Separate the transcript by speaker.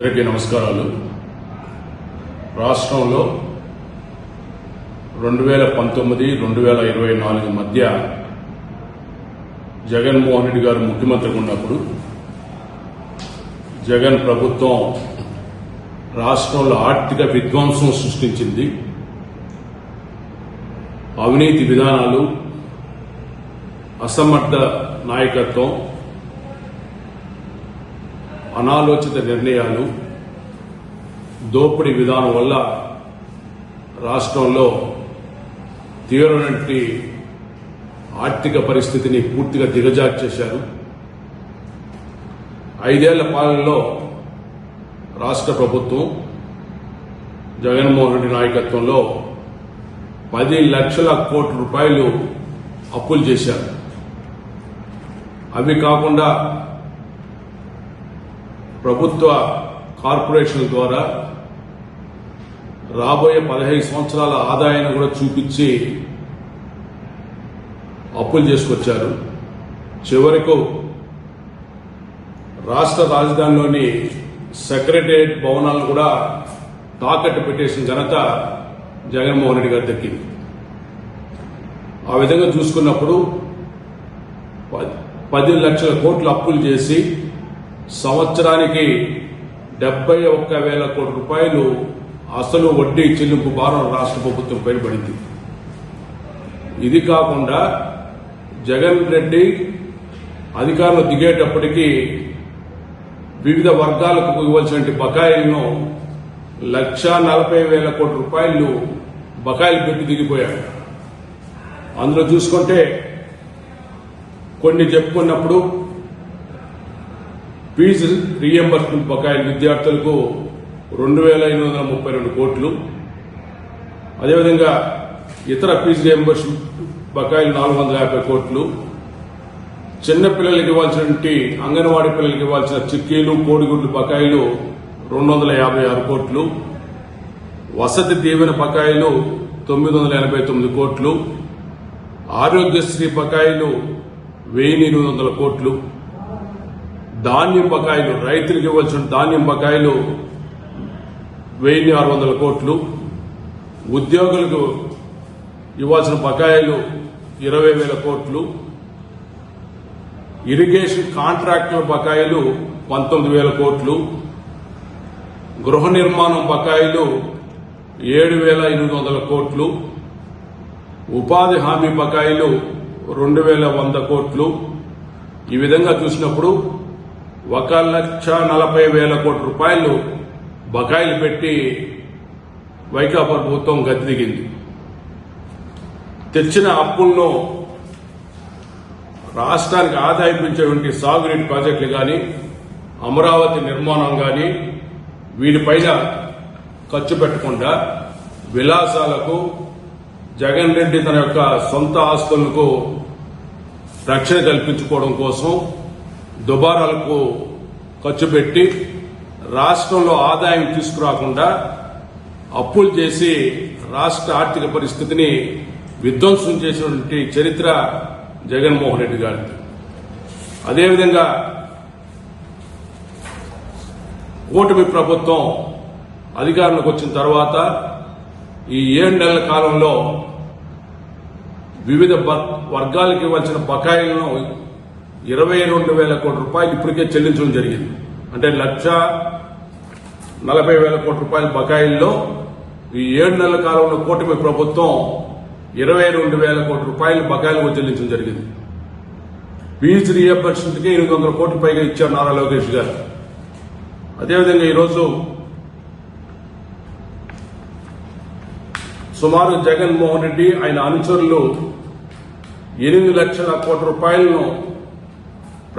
Speaker 1: అందరికీ నమస్కారాలు. రాష్ట్రంలో రెండు వేల పంతొమ్మిది రెండు వేల ఇరవై నాలుగు మధ్య జగన్మోహన్ రెడ్డి గారు ముఖ్యమంత్రిగా ఉన్నప్పుడు జగన్ ప్రభుత్వం రాష్ట్రంలో ఆర్థిక విధ్వంసం సృష్టించింది. అవినీతి విధానాలు అసమర్థ నాయకత్వం అనాలోచిత నిర్ణయాలు దోపిడీ విధానం వల్ల రాష్ట్రంలో తీవ్రమైనటువంటి ఆర్థిక పరిస్థితిని పూర్తిగా దిగజార్చేశారు ఐదేళ్ళ పాలనలో రాష్ట్ర ప్రభుత్వం జగన్మోహన్ రెడ్డి నాయకత్వంలో పది లక్షల కోట్ల రూపాయలు అప్పులు చేశారు. అవి కాకుండా ప్రభుత్వ కార్పొరేషన్ల ద్వారా రాబోయే పదహైదు సంవత్సరాల ఆదాయాన్ని కూడా చూపించి అప్పులు చేసుకొచ్చారు. చివరకు రాష్ట్ర రాజధానిలోని సెక్రటరియట్ భవనాలను కూడా తాకట్టు పెట్టేసిన ఘనత జగన్మోహన్ రెడ్డి గారి దక్కింది ఆ విధంగా చూసుకున్నప్పుడు ప- పది లక్షల కోట్లు అప్పులు చేసి సంవత్సరానికి డెబ్బై ఒక్క వేల కోటి రూపాయలు అసలు వడ్డీ చెల్లింపు భారం రాష్ట్ర ప్రభుత్వం పైబడింది ఇది కాకుండా జగన్ రెడ్డి అధికారులు దిగేటప్పటికీ వివిధ వర్గాలకు ఇవ్వాల్సిన బకాయిలను లక్ష నలభై వేల కోటి రూపాయలు బకాయిలు పెట్టి దిగిపోయాడు అందులో చూసుకుంటే కొన్ని చెప్పుకున్నప్పుడు ఫీజు రీఎంబర్స్మెంట్ బకాయిలు విద్యార్థులకు రెండు వేల ఎనిమిది వందల ముప్పై రెండు కోట్లు. అదేవిధంగా ఇతర ఫీజు రీఎంబర్స్మెంట్ బకాయిలు నాలుగు వందల యాభై కోట్లు. చిన్నపిల్లలకు ఇవ్వాల్సినటువంటి అంగన్వాడీ పిల్లలకు ఇవ్వాల్సిన చిక్కీలు కోడిగుడ్లు బకాయిలు రెండు వందల యాభై ఆరు కోట్లు. వసతి దీవెన బకాయిలు తొమ్మిది వందల ఎనభై తొమ్మిది కోట్లు. ఆరోగ్యశ్రీ బకాయిలు వెయ్యి ఎనిమిది వందల కోట్లు. ధాన్యం బకాయిలు రైతులకు ఇవ్వాల్సిన ధాన్యం బకాయిలు వెయ్యి ఆరు వందల కోట్లు ఉద్యోగులకు ఇవ్వాల్సిన బకాయిలు ఇరవై వేల కోట్లు ఇరిగేషన్ కాంట్రాక్టుల బకాయిలు పంతొమ్మిది వేల కోట్లు గృహ నిర్మాణం బకాయిలు ఏడు వేల ఎనిమిది వందల కోట్లు ఉపాధి హామీ బకాయిలు రెండు వేల వంద కోట్లు. ఈ విధంగా చూసినప్పుడు ఒక లక్ష నలభై వేల కోట్ల రూపాయలు బకాయిలు పెట్టి వైకాపా ప్రభుత్వం గతి దిగింది. తెచ్చిన అప్పుల్లో రాష్ట్రానికి ఆదాయపించేటువంటి సాగునీటి ప్రాజెక్టులు కానీ అమరావతి నిర్మాణం కానీ వీటిపైన ఖర్చు పెట్టకుండా విలాసాలకు జగన్ రెడ్డి తన యొక్క సొంత ఆస్తులకు రక్షణ కల్పించుకోవడం కోసం దుబారాలకు ఖర్చు పెట్టి రాష్ట్రంలో ఆదాయం తీసుకురాకుండా అప్పులు చేసి రాష్ట్ర ఆర్థిక పరిస్థితిని విధ్వంసం చేసినటువంటి చరిత్ర జగన్మోహన్ రెడ్డి గారిది. అదేవిధంగా కూటమి ప్రభుత్వం అధికారంలోకి వచ్చిన తర్వాత ఈ ఏడు నెలల కాలంలో వివిధ వర్గాలకు ఇవ్వాల్సిన బకాయిలను ఇరవై రెండు వేల కోట్ల రూపాయలు ఇప్పటికే చెల్లించడం జరిగింది. అంటే లక్ష నలభై వేల కోట్ల రూపాయల బకాయిల్లో ఈ ఏడు నెలల కాలంలో కూటమి ప్రభుత్వం ఇరవై రెండు వేల కోట్ల రూపాయలు బకాయిలు చెల్లించడం జరిగింది. ఫీజు రీఎంబర్స్మెంట్కి ఎనిమిది వందల కోట్ల పైగా ఇచ్చారు నారా లోకేష్ గారు. అదేవిధంగా ఈరోజు సుమారు జగన్మోహన్ రెడ్డి ఆయన అనుచరులు ఎనిమిది లక్షల కోట్ల రూపాయలను